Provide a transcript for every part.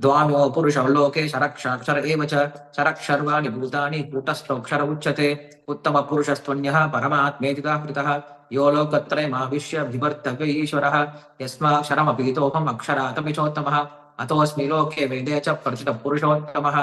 द्वामो पुरुषौ लोके शरक्षाक्षर एव च शरक्षर्वाणि भूतानि कूटस्थोऽक्षर उच्यते उत्तमपुरुषस्त्वन्यः परमात्मेतिदाहृतः यो लोकत्रयमाविश्य बिभर्तव्य ईश्वरः यस्माक्षरमपीतोऽहम् अक्षरातपि चोत्तमः अतोऽस्मि लोके वेदे च प्रतितः पुरुषोत्तमः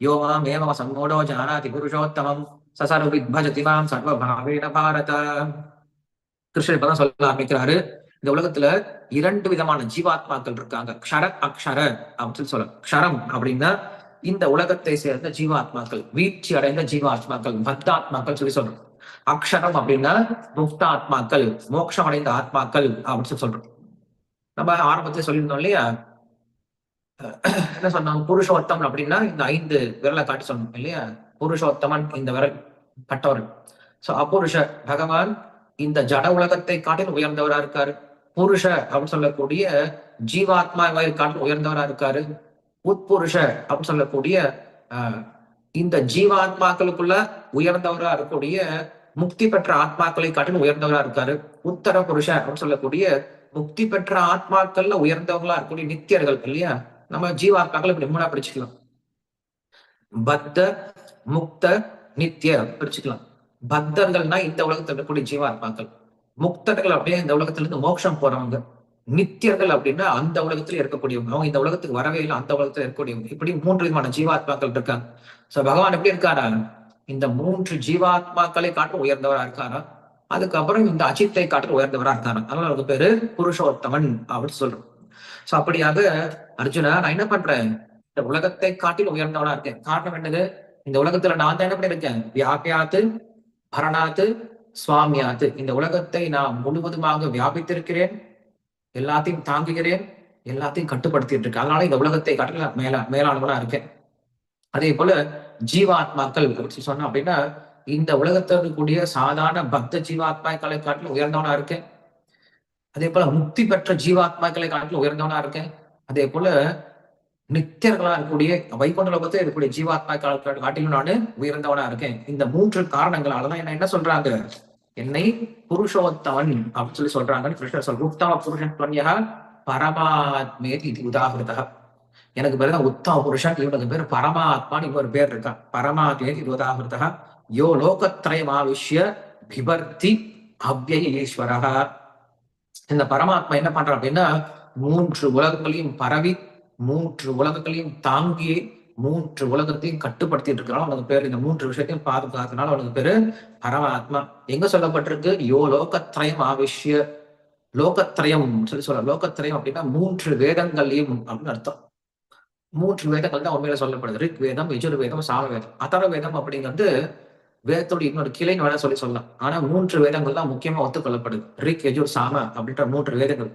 यो मामेव सम्मूढो जानाति पुरुषोत्तमम् स सर्वविद्भजति मां सर्वभावेन भारत கிருஷ்ணர் இப்பதான் சொல்ல ஆரம்பிக்கிறாரு இந்த உலகத்துல இரண்டு விதமான ஜீவாத்மாக்கள் இருக்காங்க. க்ஷர அக்ஷர அப்படின்னு சொல்லி சொல்ல க்ஷரம் அப்படின்னா இந்த உலகத்தை சேர்ந்த ஜீவாத்மாக்கள் வீழ்ச்சி அடைந்த ஜீவாத்மாக்கள் பக்தாத்மாக்கள் சொல்லி சொல்றோம். அக்ஷரம் அப்படின்னா முக்தாத்மாக்கள் மோட்சம் அடைந்த ஆத்மாக்கள் அப்படின்னு சொல்லி சொல்றோம். நம்ம ஆரம்பத்துல சொல்லியிருந்தோம் இல்லையா? என்ன சொன்னாங்க புருஷோத்தம் அப்படின்னா இந்த ஐந்து விரலை காட்டி சொன்னோம் இல்லையா? புருஷோத்தமன் இந்த விரல் பட்டவர் சோ அபுருஷ பகவான் இந்த ஜட உலகத்தை காட்டிலும் உயர்ந்தவரா இருக்காரு. புருஷ அப்படின்னு சொல்லக்கூடிய ஜீவாத்மா காட்டிலும் உயர்ந்தவரா இருக்காரு. உட்புருஷ அப்படின்னு சொல்லக்கூடிய ஆஹ் இந்த ஜீவாத்மாக்களுக்குள்ள உயர்ந்தவரா இருக்கக்கூடிய முக்தி பெற்ற ஆத்மாக்களை காட்டிலும் உயர்ந்தவரா இருக்காரு. உத்தர புருஷ அப்படின்னு சொல்லக்கூடிய முக்தி பெற்ற ஆத்மாக்கள்ல உயர்ந்தவங்களா இருக்கக்கூடிய நித்தியர்கள் இல்லையா? நம்ம ஜீவாத்மாக்கள் இப்படி மூணா பிரிச்சுக்கலாம். பத்த முக்த நித்திய பிரிச்சுக்கலாம். பக்தர்கள்னா இந்த உலகத்தில் இருக்கக்கூடிய ஜீவாத்மாக்கள். முக்தர்கள் அப்படியே இந்த உலகத்துல இருந்து மோட்சம் போறவங்க. நித்தியர்கள் அப்படின்னா அந்த உலகத்துல இருக்கக்கூடியவங்க. அவங்க இந்த உலகத்துக்கு வரவே இல்லை அந்த உலகத்துல இருக்கக்கூடியவங்க. இப்படி மூன்று விதமான ஜீவாத்மாக்கள் இருக்காங்க. சோ பகவான் எப்படி இருக்காரா? இந்த மூன்று ஜீவாத்மாக்களை காட்டும் உயர்ந்தவரா இருக்காரா? அதுக்கப்புறம் இந்த அஜித்தை காட்டும் உயர்ந்தவரா இருக்காரா? அதனால அவருக்கு பேரு புருஷோத்தமன் அப்படின்னு சொல்றோம். சோ அப்படியாக அர்ஜுனா நான் என்ன பண்றேன்? இந்த உலகத்தை காட்டில் உயர்ந்தவனா இருக்கேன். காரணம் என்னது? இந்த உலகத்துல நான் தான் என்ன பண்ணிருக்கேன் வியாபியாத்து பரணாத்து சுவாமியாத்து இந்த உலகத்தை நான் முழுவதுமாக வியாபித்திருக்கிறேன் எல்லாத்தையும் தாங்குகிறேன் எல்லாத்தையும் கட்டுப்படுத்திட்டு இருக்கேன். அதனால இந்த உலகத்தை காட்டில மேல மேலானவனா இருக்கேன். அதே போல ஜீவாத்மாக்கள் அப்படின்னு சொன்னா அப்படின்னா இந்த உலகத்தில் இருக்கக்கூடிய சாதாரண பக்த ஜீவாத்மாக்களை காட்டிலும் உயர்ந்தவனா இருக்கேன். அதே போல முக்தி பெற்ற ஜீவாத்மாக்களை காட்டிலும் உயர்ந்தவனா இருக்கேன். அதே போல நித்தியர்களா இருக்கக்கூடிய வைகுண்ட லோகத்தில் இருக்கக்கூடிய ஜீவாத்மா காட்டிலும் நான் உயர்ந்தவனா இருக்கேன். இந்த மூன்று காரணங்களாலதான் என்ன என்ன சொல்றாங்க? என்னை புருஷோத்தவன் அப்படின்னு சொல்லி சொல்றாங்கன்னு கிருஷ்ணர் சொல் உத்தம புருஷன் துவன்யா பரமாத்மேதி இது உதாகிருதா எனக்கு பேர் தான் உத்தம புருஷன் இவனுக்கு பேர் பரமாத்மான்னு இன்னொரு பேர் இருக்கான் பரமாத்மேதி இது உதாகிருதா யோ லோகத்ரயமாவிஷ்ய பிபர்த்தி அவ்யய இந்த பரமாத்மா என்ன பண்றான் அப்படின்னா மூன்று உலகங்களையும் பரவி மூன்று உலகங்களையும் தாங்கியே மூன்று உலகத்தையும் கட்டுப்படுத்திட்டு இருக்கிறான் அவனுக்கு பேர் இந்த மூன்று விஷயத்தையும் பாதுகாத்தனால அவனுக்கு பேரு பரமாத்மா. எங்க சொல்லப்பட்டிருக்கு? யோ லோகத்திரயம் ஆவிஷ்ய லோகத்திரயம் சொல்லி சொல்ற லோகத்திரயம் அப்படின்னா மூன்று வேதங்களையும் அப்படின்னு அர்த்தம். மூன்று வேதங்கள் தான் உண்மையில சொல்லப்படுது. ரிக் வேதம் யஜுர் வேதம் சாம வேதம். அதர வேதம் அப்படிங்கிறது வேதத்தோட இன்னொரு கிளைன்னு வேணா சொல்லி சொல்லலாம். ஆனா மூன்று வேதங்கள் தான் முக்கியமா ஒத்துக்கொள்ளப்படுது. ரிக் எஜூர் சாம அப்படின்ற மூன்று வேதங்கள்.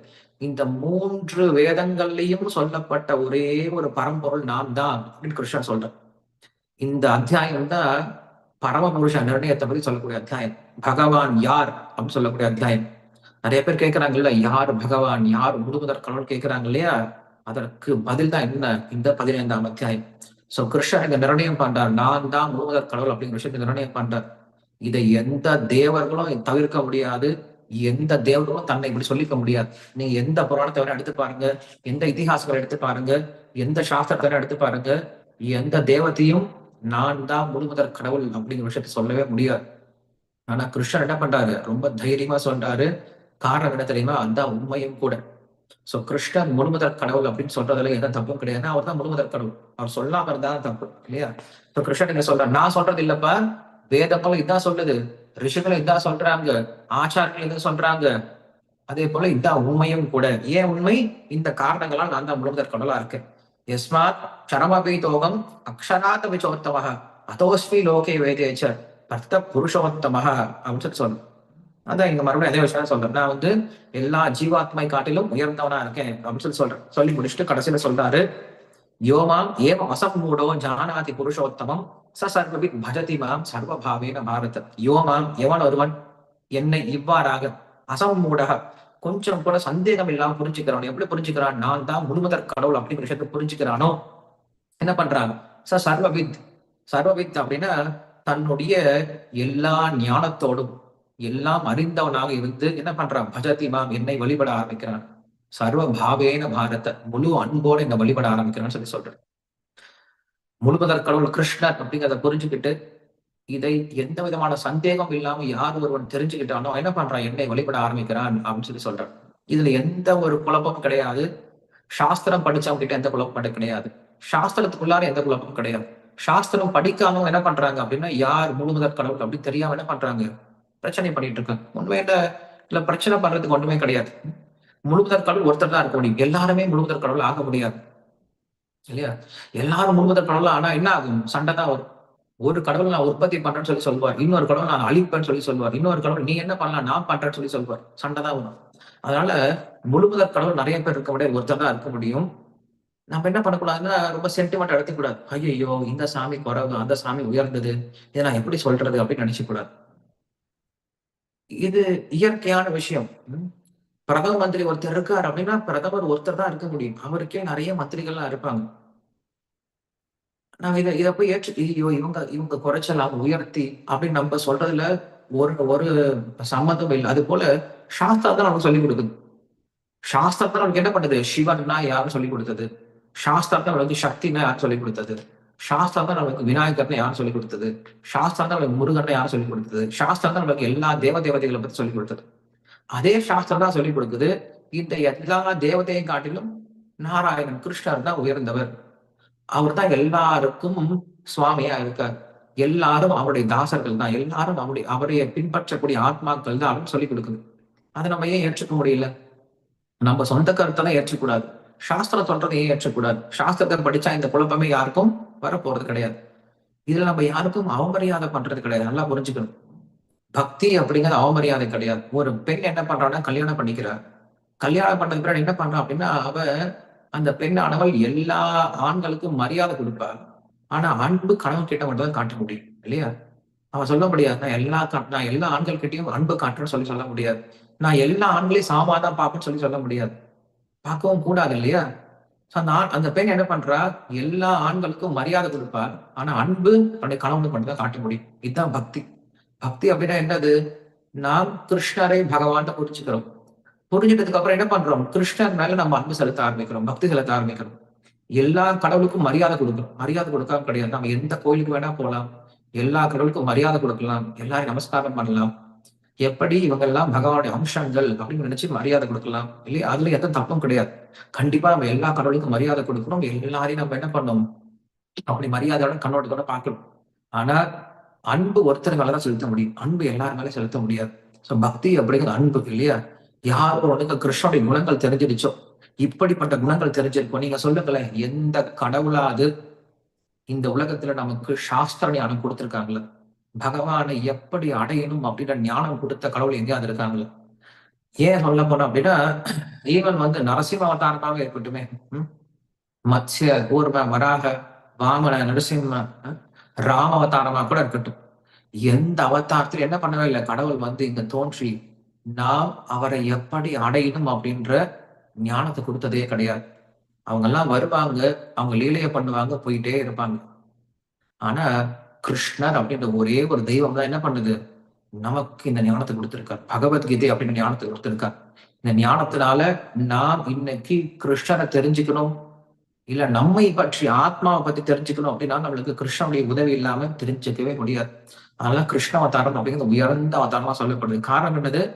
இந்த மூன்று வேதங்கள்லையும் சொல்லப்பட்ட ஒரே ஒரு பரம்பொருள் நான் தான் அப்படின்னு கிருஷ்ணன் சொல்றேன் இந்த அத்தியாயம் தான் பரமபுருஷ நிர்ணயத்தை பத்தி சொல்லக்கூடிய அத்தியாயம். பகவான் யார் அப்படின்னு சொல்லக்கூடிய அத்தியாயம். நிறைய பேர் கேட்கிறாங்கல்ல யார் பகவான் யார் முழுவதற் கேட்கிறாங்க இல்லையா? அதற்கு பதில் தான் என்ன இந்த பதினைந்தாம் அத்தியாயம். சோ கிருஷ்ணன் இந்த நிர்ணயம் பண்றார். நான் தான் முழுவதற் கடவுள் அப்படிங்கிற விஷயத்தை நிர்ணயம் பண்றார். இதை எந்த தேவர்களும் தவிர்க்க முடியாது. எந்த தேவர்களும் தன்னை இப்படி சொல்லிக்க முடியாது. நீங்க எந்த புராணத்தை வேணா எடுத்து பாருங்க. எந்த இதிகாசங்களை எடுத்து பாருங்க. எந்த சாஸ்திரத்தை வேணா எடுத்து பாருங்க. எந்த தேவத்தையும் நான் தான் முழுமுதற் கடவுள் அப்படிங்கிற விஷயத்த சொல்லவே முடியாது. ஆனா கிருஷ்ணன் என்ன பண்றாரு? ரொம்ப தைரியமா சொல்றாரு. காரணம் என்ன தெரியுமா? அந்த உண்மையும் கூட. சோ கிருஷ்ணன் முழுமுதற் கடவுள் அப்படின்னு சொல்றதுல எந்த தப்பும் கிடையாது அவர் தான் முழுமுதற் கடவுள். அவர் சொல்லாம இருந்தா தப்பு இல்லையா? சோ கிருஷ்ணன் என்ன சொல்றாரு? நான் சொல்றது இல்லப்பா. வேதங்களும் இதான் சொல்லுது. ரிஷிகளும் இதான் சொல்றாங்க. ஆச்சாரங்கள் இதான் சொல்றாங்க. அதே போல இதான் உண்மையும் கூட. ஏன் உண்மை? இந்த காரணங்களால் நான் தான் முழுமுதற் கடவுளா இருக்கேன். எஸ்மாத் சரமபி தோகம் அக்ஷராத விஜோத்தமாக அதோஸ்மி லோகே வேதேச்சர் பர்த்த புருஷோத்தமாக அப்படின்னு சொல்லி சொல்லணும் அதான் இங்க மறுபடியும் அதே விஷயம் சொல்றேன். நான் வந்து எல்லா ஜீவாத்மை காட்டிலும் உயர்ந்தவனா இருக்கேன் அப்படின்னு சொல்லி சொல்றேன். சொல்லி முடிச்சுட்டு கடைசியில சொல்றாரு யோமாம் ஏவம் அசம்மூடோ ஜானாதி புருஷோத்தமம் ச சர்வவித் பஜதி மாம் சர்வபாவேன பாரத. யோமாம் எவன் ஒருவன்? என்னை இவ்வாறாக அசம்மூடக. கொஞ்சம் கூட சந்தேகம் இல்லாம புரிஞ்சுக்கிறான் எப்படி புரிஞ்சுக்கிறான்? நான் தான் முழுமுதற் கடவுள் அப்படிங்கிற விஷயத்த புரிஞ்சுக்கிறானோ? என்ன பண்றாங்க? ச சர்வவித் சர்வவித் அப்படின்னா தன்னுடைய எல்லா ஞானத்தோடும் எல்லாம் அறிந்தவனாக இருந்து என்ன பண்றான்? பஜதி மாம் என்னை வழிபட ஆரம்பிக்கிறான். சர்வ பாவேன பாரத முழு அன்போட இந்த வழிபட ஆரம்பிக்கிறான்னு சொல்லி சொல்றேன் முழுவதற் கடவுள் கிருஷ்ணர் அப்படிங்கிறத புரிஞ்சுக்கிட்டு இதை எந்த விதமான சந்தேகம் இல்லாம யார் ஒருவன் தெரிஞ்சுக்கிட்டானோ என்ன பண்றான்? என்னை வழிபட ஆரம்பிக்கிறான் அப்படின்னு சொல்லி சொல்றான் இதுல எந்த ஒரு குழப்பமும் கிடையாது. சாஸ்திரம் படிச்சவங்க கிட்ட எந்த குழப்பம் கிடையாது. சாஸ்திரத்துக்குள்ளார எந்த குழப்பமும் கிடையாது. சாஸ்திரம் படிக்காம என்ன பண்றாங்க அப்படின்னா யார் முழுமுதற் கடவுள் அப்படி தெரியாம என்ன பண்றாங்க? பிரச்சனை பண்ணிட்டு இருக்காங்க உண்மையில இல்ல. பிரச்சனை பண்றதுக்கு ஒண்ணுமே கிடையாது. முழுமுதற் கடவுள் ஒருத்தர் தான் இருக்க முடியும். எல்லாருமே முழுமுதற் கடவுள் ஆக முடியாது. இல்லையா? எல்லாரும் முழுமுதற் கடவுள் ஆனா என்ன ஆகும்? சண்டை தான் வரும். ஒரு கடவுள் நான் உற்பத்தி பண்றேன்னு சொல்லி சொல்லுவார். இன்னொரு கடவுள் நான் அழிப்பேன்னு சொல்லி சொல்லுவார். இன்னொரு கடவுள் நீ என்ன பண்ணலாம்? நான் பண்றேன்னு சொல்லி சொல்லுவார். சண்டை தான் வரும். அதனால முழுமுதற் கடவுள் நிறைய பேர் இருக்க முடியாது. ஒருத்தர் தான் இருக்க முடியும். நம்ம என்ன பண்ணக்கூடாதுன்னா ரொம்ப சென்டிமெண்ட் எடுத்துக்கூடாது ஐயோ இந்த சாமி குறவு அந்த சாமி உயர்ந்தது. இதை நான் எப்படி சொல்றது? அப்படின்னு நினைச்சு கூடாது. இது இயற்கையான விஷயம். பிரதம மந்திரி ஒருத்தர் இருக்கார் அப்படின்னா பிரதமர் ஒருத்தர் தான் இருக்க முடியும். அவருக்கே நிறைய மந்திரிகள்லாம் இருப்பாங்க. நாங்க இதை இதை போய் ஏற்று ஐயோ இவங்க இவங்க குறைச்சலாம் உயர்த்தி அப்படின்னு நம்ம சொல்றதுல ஒரு ஒரு சம்மதம் இல்லை. அது போல சாஸ்திரத்தை தான் நமக்கு சொல்லி கொடுக்குது. சாஸ்திரத்தை நமக்கு என்ன பண்ணுது? சிவன்னா யாரும் சொல்லி கொடுத்தது. சாஸ்திரத்தை நமக்கு சக்தினா யாரும் சொல்லி கொடுத்தது. சாஸ்திரம் தான் நமக்கு விநாயகர்னு யாரும் சொல்லி கொடுத்தது? சாஸ்திரம் தான் நமக்கு முருகன் யாரும் சொல்லி கொடுத்தது? சாஸ்திரம் தான் நமக்கு எல்லா தேவ தேவதைகளை பத்தி சொல்லி கொடுத்தது. அதே சாஸ்திரம் தான் சொல்லி கொடுக்குது. இந்த எல்லா தேவதையும் காட்டிலும் நாராயணன் கிருஷ்ணர் தான் உயர்ந்தவர். அவர் தான் எல்லாருக்கும் சுவாமியா இருக்கார். எல்லாரும் அவருடைய தாசர்கள் தான். எல்லாரும் அவருடைய அவரைய பின்பற்றக்கூடிய ஆத்மாக்கள் தான் அப்படின்னு சொல்லி கொடுக்குது. அதை நம்ம ஏன் ஏற்றுக்க முடியல? நம்ம சொந்த கருத்தெல்லாம் ஏற்றக்கூடாது. சாஸ்திரம் சொல்றதை ஏன் ஏற்றக்கூடாது? சாஸ்திரத்தை படிச்சா இந்த குழப்பமே யாருக்கும் வரப்போறது கிடையாது. இதுல நம்ம யாருக்கும் அவமரியாதை பண்றது கிடையாது. நல்லா புரிஞ்சுக்கணும். பக்தி அப்படிங்கிறது அவமரியாதை கிடையாது. ஒரு பெண் என்ன பண்றான்னா கல்யாணம் பண்ணிக்கிறார். கல்யாணம் பண்ணதுக்கு பிறகு என்ன பண்றான் அப்படின்னா அவ அந்த பெண்ணானவள் எல்லா ஆண்களுக்கும் மரியாதை கொடுப்பாள். ஆனா அன்பு கணவன் கிட்ட மட்டும் தான் காட்ட முடியும். இல்லையா? அவன் சொல்ல முடியாது. நான் எல்லா நான் எல்லா ஆண்கள் கிட்டையும் அன்பு காட்டுறேன்னு சொல்லி சொல்ல முடியாது. நான் எல்லா ஆண்களையும் சாமா தான் பார்ப்பேன்னு சொல்லி சொல்ல முடியாது. பார்க்கவும் கூடாது இல்லையா? அந்த அந்த பெண் என்ன பண்றா? எல்லா ஆண்களுக்கும் மரியாதை கொடுப்பார் ஆனா அன்பு தன்னுடைய கணவனுக்கு மட்டும் தான் காட்ட முடியும். இதுதான் பக்தி. பக்தி அப்படின்னா என்னது? நாம் கிருஷ்ணரை பகவான் புரிஞ்சுக்கிறோம். புரிஞ்சிட்டதுக்கு அப்புறம் என்ன பண்றோம்? கிருஷ்ணர் மேல நம்ம அன்பு செலுத்த ஆரம்பிக்கிறோம் பக்தி செலுத்த ஆரம்பிக்கிறோம். எல்லா கடவுளுக்கும் மரியாதை கொடுக்கணும் மரியாதை கொடுக்காம கிடையாது. நம்ம எந்த கோயிலுக்கு வேணா போகலாம் எல்லா கடவுளுக்கும் மரியாதை கொடுக்கலாம். எல்லாரும் நமஸ்காரம் பண்ணலாம். எப்படி இவங்க எல்லாம் பகவானுடைய அம்சங்கள் அப்படின்னு நினைச்சு மரியாதை கொடுக்கலாம்? இல்லையா அதுல எந்த தப்பும் கிடையாது. கண்டிப்பா நம்ம எல்லா கடவுளுக்கும் மரியாதை கொடுக்கணும். எல்லாரையும் நம்ம என்ன பண்ணணும்? அப்படி மரியாதையோட கண்ணோட்டத்தோட பார்க்கணும். ஆனா அன்பு ஒருத்தர் மேலதான் செலுத்த முடியும். அன்பு எல்லாரும் மேலே செலுத்த முடியாது. சோ பக்தி அப்படிங்கிற அன்பு இல்லையா? யாரும் உனக்கு கிருஷ்ணனுடைய குணங்கள் தெரிஞ்சிடுச்சோ? இப்படிப்பட்ட குணங்கள் தெரிஞ்சிருக்கோம் நீங்க சொல்லுங்களேன் எந்த கடவுளாது இந்த உலகத்துல நமக்கு சாஸ்திர ஞானம் கொடுத்திருக்காங்கள பகவானை எப்படி அடையணும் அப்படின்ற ஞானம் கொடுத்த கடவுள் எங்கேயாவது இருக்காங்களோ? ஏன் சொல்ல போனோம் அப்படின்னா ஈவன் வந்து நரசிம்ம அவதாரமாக இருக்கட்டுமே. மத்ய கூர்ம வராக வாமன நரசிம்ம ராம அவதாரமா கூட இருக்கட்டும். எந்த அவதாரத்துல என்ன பண்ணவே இல்லை. கடவுள் வந்து இங்க தோன்றி நாம் அவரை எப்படி அடையணும் அப்படின்ற ஞானத்தை கொடுத்ததே கிடையாது. அவங்க எல்லாம் வருவாங்க அவங்க லீலைய பண்ணுவாங்க போயிட்டே இருப்பாங்க. ஆனா கிருஷ்ணர் அப்படின்ற ஒரே ஒரு தெய்வம் தான் என்ன பண்ணுது? நமக்கு இந்த ஞானத்தை கொடுத்திருக்கார். பகவத்கீதை அப்படின்ற ஞானத்தை கொடுத்திருக்கார். இந்த ஞானத்தினால நாம் இன்னைக்கு கிருஷ்ணரை தெரிஞ்சுக்கணும். இல்ல நம்மை பற்றி ஆத்மாவை பத்தி தெரிஞ்சுக்கணும் அப்படின்னா நம்மளுக்கு கிருஷ்ணனுடைய உதவி இல்லாம தெரிஞ்சுக்கவே முடியாது. அதனால கிருஷ்ண அவதாரம் அப்படிங்கிறது உயர்ந்த அவதாரமா சொல்லப்படுது. காரணம் என்னது?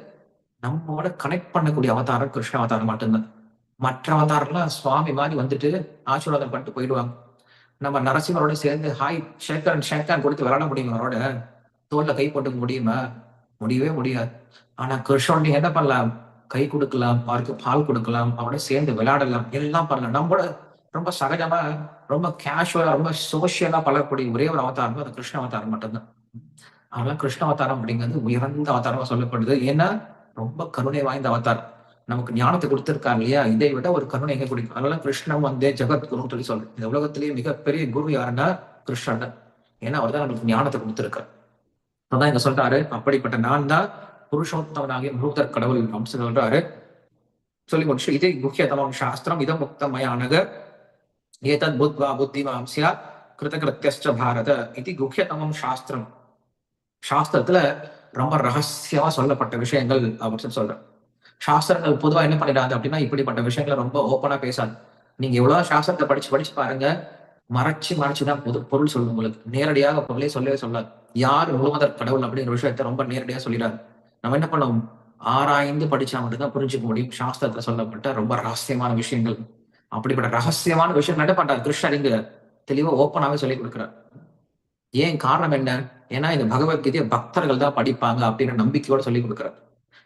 நம்மோட கனெக்ட் பண்ணக்கூடிய அவதாரம் கிருஷ்ண அவதாரம் மட்டும்தான். மற்ற அவதாரம்லாம் சுவாமி மாதிரி வந்துட்டு ஆசீர்வாதம் பண்ணிட்டு போயிடுவாங்க. நம்ம நரசிம்மரோட சேர்ந்து ஹாய் ஷேக்கரன் ஷேக்கன் கொடுத்து விளாட முடியுமா அவரோட? தோல்ல கை போட்டுக்க முடியுமா? முடியவே முடியாது. ஆனா கிருஷ்ணன் நீ என்ன பண்ணலாம்? கை கொடுக்கலாம் அவருக்கு பால் கொடுக்கலாம் அவரோட சேர்ந்து விளையாடலாம். எல்லாம் பண்ணலாம். நம்மளோட ரொம்ப சகஜமா ரொம்ப கேஷுவலா ரொம்ப சோசியலா பழகக்கூடிய ஒரே ஒரு அவதாரம் அது கிருஷ்ண அவதாரம் மட்டும்தான். அதனால கிருஷ்ண அவதாரம் அப்படிங்கிறது உயர்ந்த அவதாரமா சொல்லப்படுது. ஏன்னா ரொம்ப கருணை வாய்ந்த அவதாரம். நமக்கு ஞானத்தை கொடுத்துருக்காங்க இல்லையா? இதை விட ஒரு கருணை எங்க குடிக்கும்? அதனால கிருஷ்ணன் வந்தே ஜெகத்குருன்னு சொல்லி சொல்றேன் இந்த உலகத்திலேயே மிகப்பெரிய குரு யாருன்னா கிருஷ்ணன் ஏன்னா அவர் தான் நமக்கு ஞானத்தை கொடுத்துருக்காரு. அதான் இங்க சொல்றாரு. அப்படிப்பட்ட நான் தான் புருஷோத்தமனாகிய முருகர் கடவுள் அப்படின்னு சொல்றாரு. சொல்லி முடிச்சு இதே முக்கியதமம் சாஸ்திரம் இதம் முக்தமயானக ஏதத் புத்வா புத்திமாம் சியாத் கிருதகிருத்தியஸ்ட பாரத இது குக்கியதமம் சாஸ்திரம். சாஸ்திரத்துல ரொம்ப ரகசியமா சொல்லப்பட்ட விஷயங்கள் அப்படின்னு சொல்றேன் சாஸ்திரங்கள் பொதுவா என்ன பண்ணிடாது அப்படின்னா இப்படிப்பட்ட விஷயங்களை ரொம்ப ஓப்பனா பேசாது. நீங்க எவ்வளவு சாஸ்திரத்தை படிச்சு படிச்சு பாருங்க மறைச்சு மறைச்சுதான் பொது பொருள் சொல்லும் உங்களுக்கு. நேரடியாக பொருளே சொல்லவே சொல்லாது. யார் முழுவதற் கடவுள் அப்படிங்கிற விஷயத்த ரொம்ப நேரடியா சொல்லிடாது. நம்ம என்ன பண்ணோம் ஆராய்ந்து படிச்சா மட்டும்தான் புரிஞ்சுக்க முடியும். சாஸ்திரத்துல சொல்லப்பட்ட ரொம்ப ரகசியமான விஷயங்கள். அப்படிப்பட்ட ரகசியமான விஷயம் என்ன பண்றாரு கிருஷ்ணர் இங்க தெளிவா ஓப்பனாவே சொல்லி கொடுக்குறார். ஏன் காரணம் என்ன? ஏன்னா இந்த பகவத்கீதையை பக்தர்கள் தான் படிப்பாங்க அப்படின்ற நம்பிக்கையோட சொல்லி கொடுக்குறாரு.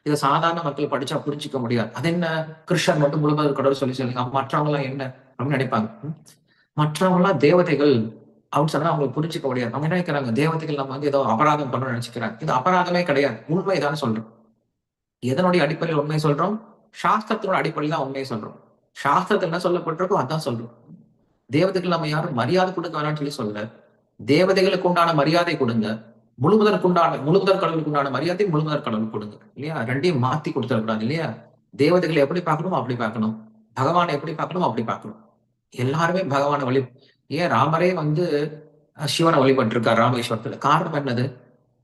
இதை சாதாரண மக்கள் படிச்சா புரிஞ்சிக்க முடியாது. அது என்ன? கிருஷ்ணர் மட்டும் முழுவதும் கடவுள் சொல்லி சொல்லுங்க மற்றவங்க எல்லாம் என்ன அப்படின்னு நினைப்பாங்க? மற்றவங்களாம் மற்றவங்க எல்லாம் தேவதைகள் அப்படின்னு சொன்னா அவங்களுக்கு புரிஞ்சுக்க முடியாது. அவங்க என்ன நினைக்கிறாங்க? தேவதைகள் நம்ம வந்து ஏதோ அபராதம் பண்ணணும்னு நினைச்சுக்கிறாங்க. இது அபராதமே கிடையாது. உண்மைதான் சொல்றோம். எதனுடைய அடிப்படையில் உண்மை சொல்றோம்? சாஸ்திரத்தினோட அடிப்படையில் தான் உண்மையை சொல்றோம். சாஸ்திரத்துல என்ன சொல்லப்பட்டிருக்கோ அதான் சொல்றோம். தேவதைகள் நம்ம யாரும் மரியாதை கொடுக்க வேணாம்னு சொல்லி சொல்ல தேவதைகளுக்கு உண்டான மரியாதை கொடுங்க. முழுமுதற்குண்டான முழுமுதற் கடவுளுக்கு மரியாதை முழுமுதற் கடவுள் கொடுங்க இல்லையா? ரெண்டையும் மாத்தி கொடுத்துடக்கூடாது இல்லையா? தேவதைகளை எப்படி பார்க்கணுமோ அப்படி பார்க்கணும். பகவானை எப்படி பார்க்கணுமோ அப்படி பார்க்கணும். எல்லாருமே பகவானை வழி ஏன்? ராமரே வந்து சிவனை வழிபட்டிருக்கார் ராமேஸ்வரத்துல. காரணம் என்னது?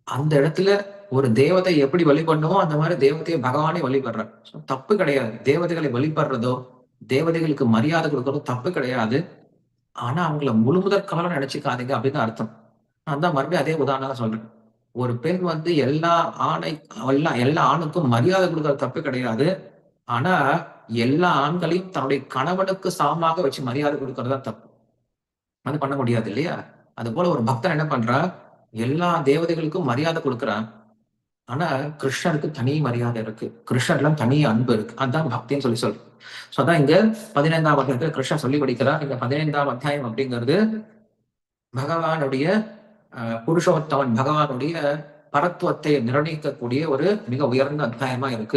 அந்த இடத்துல ஒரு தேவதை எப்படி வழிபடணுமோ அந்த மாதிரி தேவதையை பகவானே வழிபடுறார். தப்பு கிடையாது. தேவதைகளை வழிபடுறதோ தேவதைகளுக்கு மரியாதை கொடுக்கறதோ தப்பு கிடையாது. ஆனா அவங்கள முழுமுதற் கலவை நினைச்சுக்காதீங்க அப்படின்னு அர்த்தம். அதான் மறுபடியும் அதே உதாரணம் சொல்றேன். ஒரு பெண் வந்து எல்லா ஆணை எல்லா எல்லா ஆணுக்கும் மரியாதை கொடுக்கறது தப்பு கிடையாது. ஆனா எல்லா ஆண்களையும் தன்னுடைய கணவனுக்கு சமமாக வச்சு மரியாதை கொடுக்கறதா தப்பு. அது பண்ண முடியாது இல்லையா? அது போல ஒரு பக்தன் என்ன பண்றா? எல்லா தேவதைகளுக்கும் மரியாதை கொடுக்குறான். ஆனா கிருஷ்ணருக்கு தனி மரியாதை இருக்கு. கிருஷ்ணர்லாம் தனி அன்பு இருக்கு. அதான் பக்தின்னு சொல்லி சொல்றோம் ஸோ அதான் இங்க பதினைந்தாம் அத்தியாயத்துல கிருஷ்ணன் சொல்லி படிக்கிறார். இந்த பதினைந்தாம் அத்தியாயம் அப்படிங்கிறது பகவானுடைய புருஷோத்தமன் பகவானுடைய பரத்துவத்தை நிர்ணயிக்கக்கூடிய ஒரு மிக உயர்ந்த அத்தியாயமா இருக்கு.